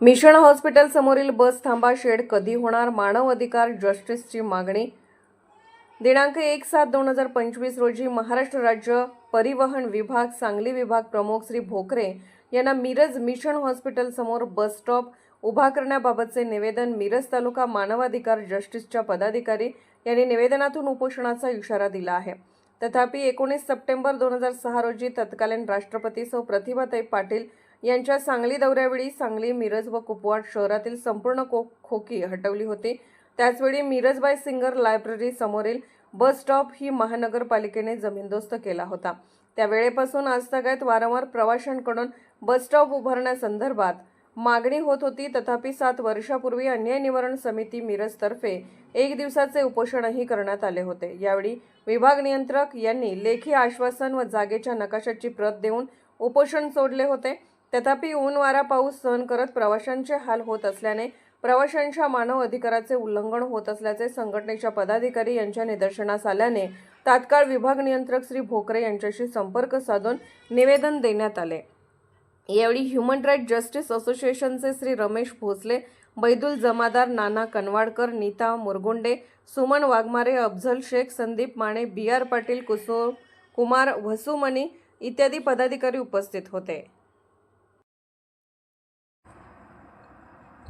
Mission hospital समोरील बस थांबा shade कधी होणार? मानव अधिकार जस्टिसची मागणी. दिनांक एक सात दोन हजार पंचवीस रोजी महाराष्ट्र राज्य परिवहन विभाग सांगली विभाग प्रमुख श्री भोकरे यांना मिरज मिशन हॉस्पिटल समोर बस स्टॉप उभा करण्याबाबतचे निवेदन मिरज तालुका मानवाधिकार जस्टिसच्या पदाधिकारी यांनी निवेदनातून उपोषणाचा इशारा दिला आहे. तथापि एकोणीस सप्टेंबर दोन हजार सहा रोजी तत्कालीन राष्ट्रपती सौ प्रतिभाताई पाटील यांच्या सांगली दौऱ्यावेळी सांगली मिरज व कुपवाड शहरातील संपूर्ण को खोकी हटवली होती. त्याचवेळी मिरजबाई सिंगर लायब्ररी समोरील बस स्टॉप ही महानगरपालिकेने जमीनदोस्त केला होता. त्यावेळेपासून आजतागायत वारंवार प्रवाशांकडून बस स्टॉप उभारण्यासंदर्भात मागणी होत होती. तथापि सात वर्षापूर्वी अन्याय निवारण समिती मिरजतर्फे एक दिवसाचे उपोषणही करण्यात आले होते. यावेळी विभाग नियंत्रक यांनी लेखी आश्वासन व जागेच्या नकाशाची प्रत देऊन उपोषण सोडले होते. तथापि ऊन वारा पाऊस सहन करत प्रवाशांचे हाल होत असल्याने प्रवाशांच्या मानव अधिकाराचे उल्लंघन होत असल्याचे संघटनेच्या पदाधिकारी यांच्या निदर्शनास आल्याने तात्काळ विभाग नियंत्रक श्री भोकरे यांच्याशी संपर्क साधून निवेदन देण्यात आले. यावेळी ह्युमन राईट जस्टिस असोसिएशनचे श्री रमेश भोसले बैदुल जमादार नाना कनवाडकर नीता मुरगुंडे सुमन वाघमारे अफझल शेख संदीप माने बी आर पाटील कुसो कुमार वसुमणी इत्यादी पदाधिकारी उपस्थित होते.